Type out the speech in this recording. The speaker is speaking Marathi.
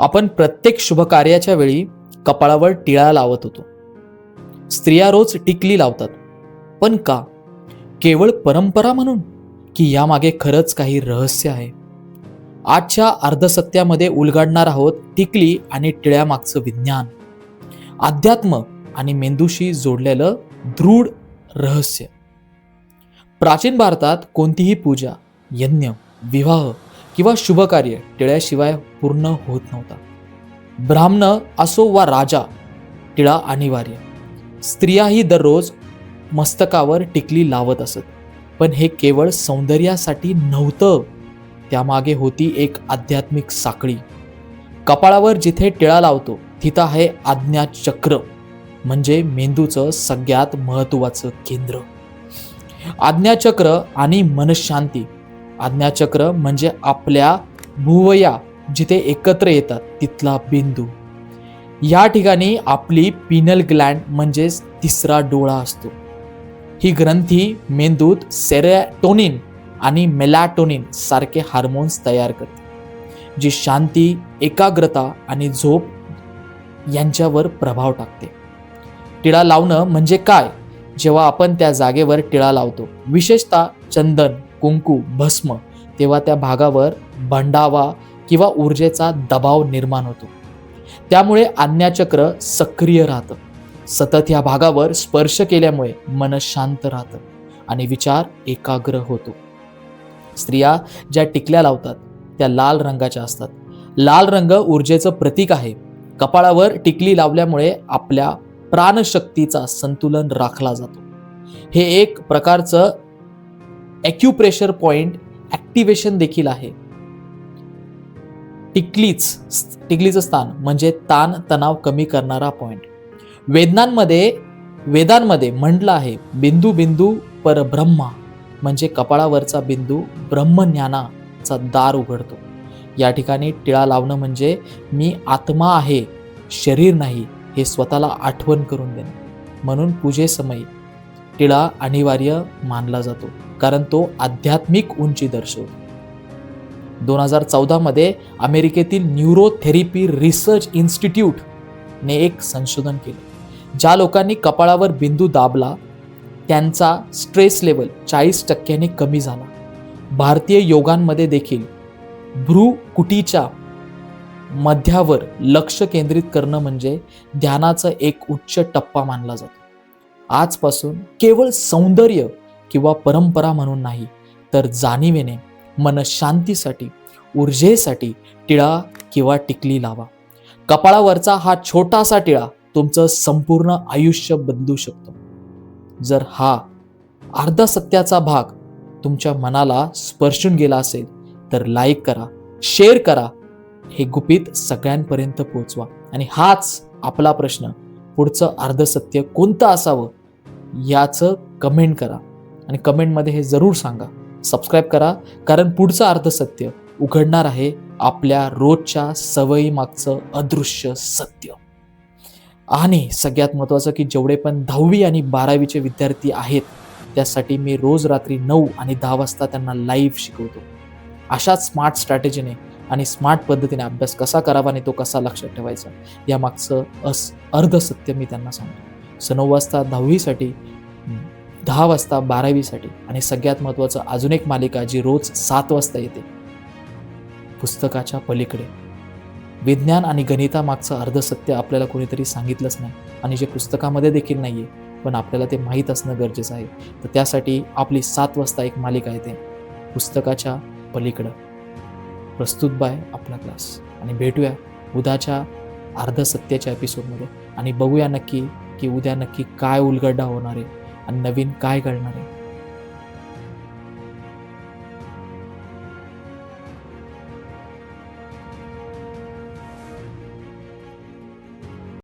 आपण प्रत्येक शुभकार्याच्या वेळी कपाळावर टिळा लावत होतो. स्त्रिया रोज टिकली लावतात. पण का? केवळ परंपरा म्हणून? की यामागे खरंच काही रहस्य आहे? आजच्या अर्धसत्यामध्ये उलगडणार आहोत टिकली आणि टिळ्यामागचं विज्ञान. अध्यात्म आणि मेंदूशी जोडलेलं दृढ रहस्य. प्राचीन भारतात कोणतीही पूजा यज्ञ विवाह किंवा शुभकार्य टिळ्याशिवाय पूर्ण होत नव्हता. ब्राह्मण असो वा राजा टिळा अनिवार्य. स्त्रियाही दररोज मस्तकावर टिकली लावत असत. पण हे केवळ सौंदर्यासाठी नव्हतं. त्यामागे होती एक आध्यात्मिक साखळी. कपाळावर जिथे टिळा लावतो तिथं आहे आज्ञाचक्र म्हणजे मेंदूचं सगळ्यात महत्त्वाचं केंद्र. आज्ञाचक्र आणि मनशांती आज्ञाचक्र म्हणजे आपल्या भुवया जिथे एकत्र येतात तिथला बिंदू. या ठिकाणी आपली पिनल ग्लँड म्हणजेच तिसरा डोळा असतो. ही ग्रंथी मेंदूत सेरेटोनिन आणि मेलॅटोनिन सारखे हार्मोन्स तयार करते जी शांती एकाग्रता आणि झोप यांच्यावर प्रभाव टाकते. टिळा लावणं म्हणजे काय? जेव्हा आपण त्या जागेवर टिळा लावतो विशेषतः चंदन कुंकू भस्म तेव्हा त्या भागावर भंडावा किंवा ऊर्जेचा दबाव निर्माण होतो. त्यामुळे आज्ञाचक्र सक्रिय राहतं. सतत या भागावर स्पर्श केल्यामुळे मन शांत राहतं आणि विचार एकाग्र होतो. स्त्रिया ज्या टिकल्या लावतात त्या लाल रंगाच्या असतात. लाल रंग ऊर्जेचं प्रतीक आहे. कपाळावर टिकली लावल्यामुळे आपल्या प्राणशक्तीचा संतुलन राखला जातो. हे एक प्रकारचं ॲक्युप्रेशर पॉइंट ॲक्टिवेशन देखील आहे. टिकलीच टिकलीचं स्थान म्हणजे ताण तणाव कमी करणारा पॉइंट वेदनांमध्ये वेदांमध्ये म्हटलं आहे बिंदू बिंदू परब्रह्मा म्हणजे कपाळावरचा बिंदू ब्रह्मज्ञानाचा दार उघडतो. या ठिकाणी टिळा लावणं म्हणजे मी आत्मा आहे शरीर नाही हे स्वतःला आठवण करून देणं. म्हणून पूजेसमयी टिळा अनिवार्य मानला जातो कारण तो आध्यात्मिक उंची दर्शवतो. दोन हजार चौदामध्ये अमेरिकेतील न्यूरोथेरपी रिसर्च इन्स्टिट्यूटने एक संशोधन केलं ज्या लोकांनी कपाळावर बिंदू दाबला त्यांचा स्ट्रेस लेवल चाळीस टक्क्याने कमी झाला. भारतीय योगांमध्ये देखील भ्रूकुटीच्या मध्यावर लक्ष केंद्रित करणं म्हणजे ध्यानाचा एक उच्च टप्पा मानला जातो. आजपासून केवळ सौंदर्य किंवा परंपरा म्हणून नाही तर जाणीवेने मनशांतीसाठी ऊर्जेसाठी टिळा किंवा टिकली लावा. कपाळावरचा हा छोटासा टिळा तुमचं संपूर्ण आयुष्य बदलू शकतो. जर हा अर्धा सत्याचा भाग तुमच्या मनाला स्पर्शून गेला असेल तर लाईक करा शेअर करा हे गुपित सगळ्यांपर्यंत पोहोचवा. आणि हाच आपला प्रश्न पुढचं अर्धसत्य कोणतं असावं? याचं कमेंट करा. आणि कमेंटमध्ये हे जरूर सांगा. सबस्क्राईब करा कारण पुढचं अर्धसत्य उघडणार आहे आपल्या रोजच्या सवयी मागचं अदृश्य सत्य. आणि सगळ्यात महत्त्वाचं की जेवढे पण दहावी आणि बारावीचे विद्यार्थी आहेत त्यासाठी मी रोज रात्री नऊ आणि दहा वाजता त्यांना लाईव्ह शिकवतो. अशाच स्मार्ट स्ट्रॅटेजीने आणि स्मार्ट पद्धतीने अभ्यास कसा करावा आणि तो कसा लक्षात ठेवायचा यामागचं अस अर्धसत्य मी त्यांना सांगतो. स नऊ वाजता दहावीसाठी दहा वाजता बारावीसाठी आणि सगळ्यात महत्त्वाचं अजून एक मालिका जी रोज सात वाजता येते. पुस्तकाच्या पलीकडे. विज्ञान आणि गणितामागचं अर्धसत्य आपल्याला कोणीतरी सांगितलंच नाही आणि जे पुस्तकामध्ये देखील नाही आहे पण आपल्याला ते माहीत असणं गरजेचं आहे. तर त्यासाठी आपली सात वाजता एक मालिका येते. पुस्तकाच्या पलीकडं. प्रस्तुत बाय आपला क्लास. आणि भेटूया उद्याच्या अर्धसत्याच्या एपिसोडमध्ये आणि बघूया नक्की की उद्या नक्की काय उलगडा होणार आहे आणि नवीन काय घडणार आहे?